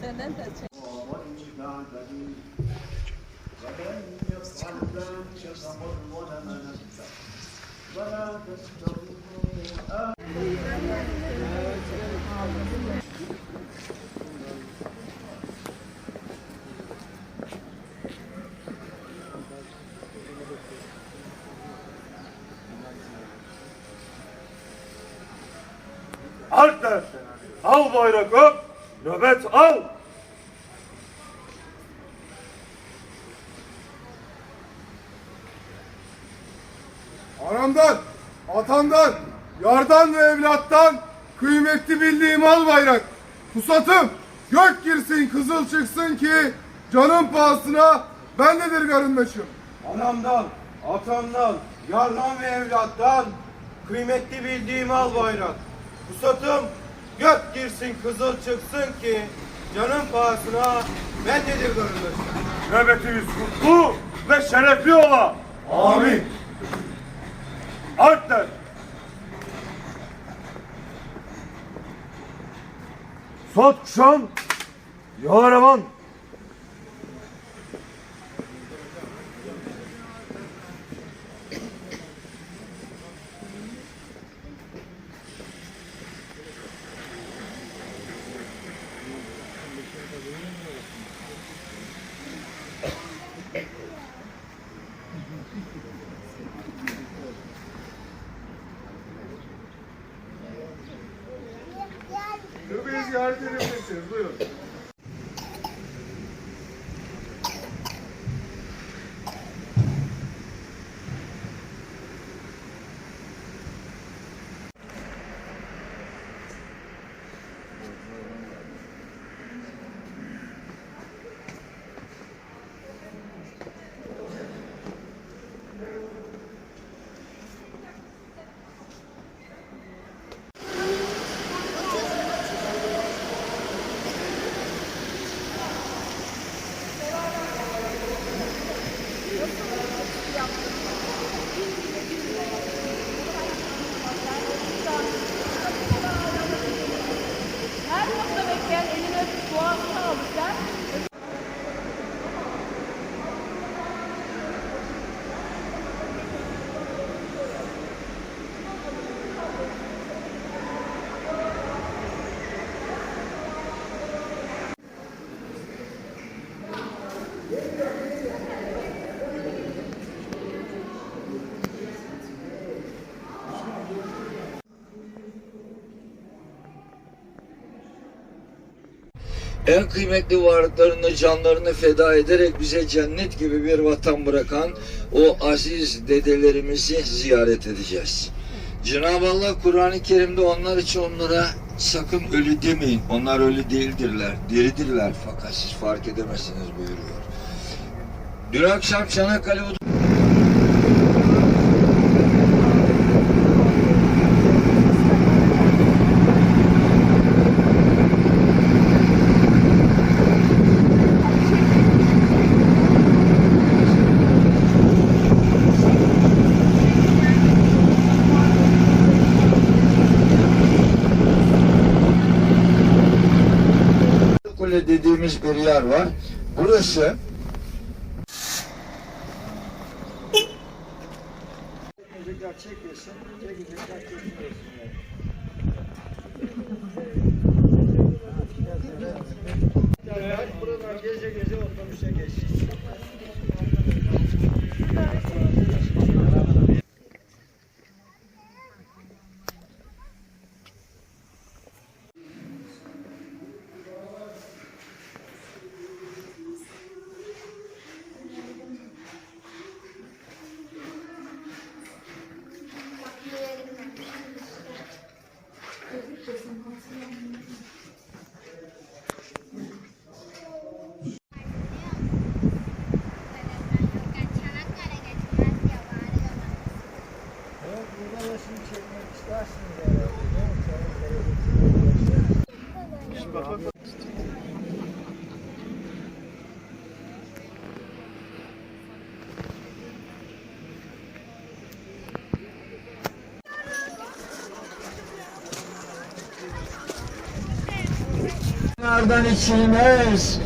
Senden al bayrak öp, nöbet al. Anamdan, atamdan, yardan ve evlattan kıymetli bildiğim al bayrak. Pusatım, gök girsin kızıl çıksın ki canın pahasına bendedir garındaşım. Anamdan, atamdan, yardan ve evlattan kıymetli bildiğim al bayrak. Pusatım gök girsin kızıl çıksın ki canın pahasına bendedir garındaşım. Nöbetimiz kutlu ve şerefli ola. Amin. Alpler. Suat kuşağın, yola ziyaret edebilirsiniz. Buyurun. En kıymetli varlıklarını, canlarını feda ederek bize cennet gibi bir vatan bırakan o aziz dedelerimizi ziyaret edeceğiz. Cenab-ı Allah Kur'an-ı Kerim'de onlar için onlara sakın ölü demeyin. Onlar ölü değildirler, diridirler fakat siz fark edemezsiniz buyuruyor. Dün akşam Çanakkale Kule dediğimiz bir yer var. Burası gece gece otobüse geç. Damardan içilmez.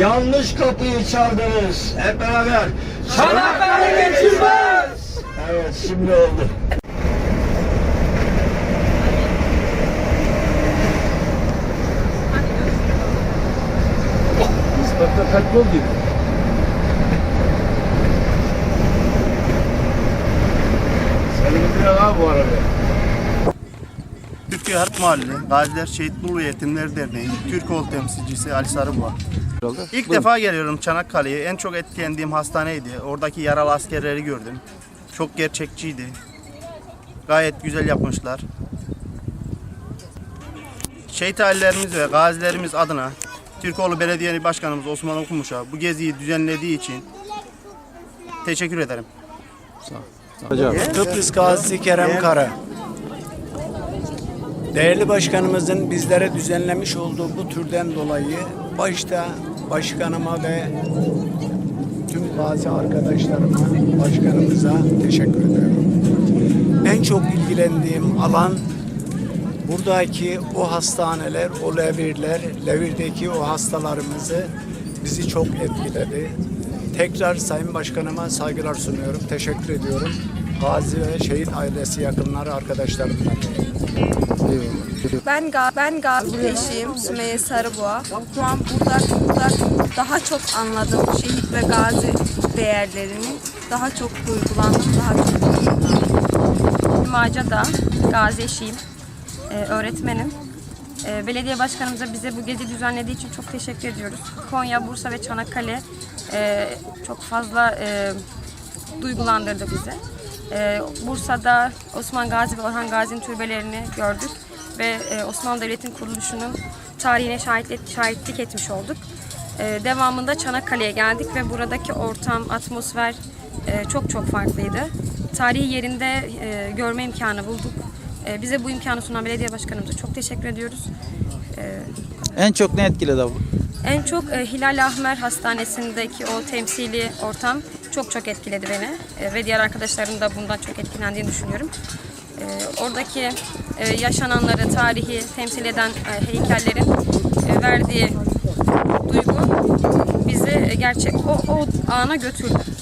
Yanlış kapıyı çaldınız. Hep beraber. Çanakkale geçilmez. Evet şimdi oldu. Türkiye Harp Mahalli, Gaziler Şehit Ulu Yetimler Derneği, Türkoğlu temsilcisi Ali Sarıboğa. İlk defa geliyorum Çanakkale'ye. En çok etkilendiğim hastaneydi. Oradaki yaralı askerleri gördüm. Çok gerçekçiydi. Gayet güzel yapmışlar. Şehit ailelerimiz ve gazilerimiz adına Türkoğlu Belediye Başkanımız Osman Okumuş'a bu geziyi düzenlediği için teşekkür ederim. Kıbrıs Gazisi Kerem Kara. Değerli başkanımızın bizlere düzenlemiş olduğu bu türden dolayı başta başkanıma ve tüm gazi arkadaşlarıma, başkanımıza teşekkür ediyorum. En çok ilgilendiğim alan buradaki o hastaneler, o levirler, levirdeki o hastalarımızı bizi çok etkiledi. Tekrar Sayın Başkanıma saygılar sunuyorum. Teşekkür ediyorum. Gazi ve şehit ailesi yakınları Ben Ga ben Gazi eşiyim Sümeyye Sarıboğa. Şu an burada, burada daha çok anladım şehit ve gazi değerlerini. Daha çok duygulandım, daha çok duygulandım. Maca'da gazi eşiyim, Ee, öğretmenim. Ee, belediye başkanımıza bize bu gezi düzenlediği için çok teşekkür ediyoruz. Konya, Bursa ve Çanakkale e, çok fazla e, duygulandırdı bizi. Ee, Bursa'da Osman Gazi ve Orhan Gazi'nin türbelerini gördük ve e, Osmanlı Devleti'nin kuruluşunun tarihine şahitlik, etmiş olduk. Ee, devamında Çanakkale'ye geldik ve buradaki ortam, atmosfer e, çok çok farklıydı. Tarihi yerinde e, görme imkanı bulduk. Bize bu imkanı sunan belediye başkanımıza çok teşekkür ediyoruz. En çok ne etkiledi abla? En çok Hilal Ahmer Hastanesi'ndeki o temsili ortam çok çok etkiledi beni E, ve diğer arkadaşlarım da bundan çok etkilendiğini düşünüyorum. E, oradaki e, yaşananları, tarihi temsil eden heykellerin verdiği duygu bizi gerçek o, o ana götürdü.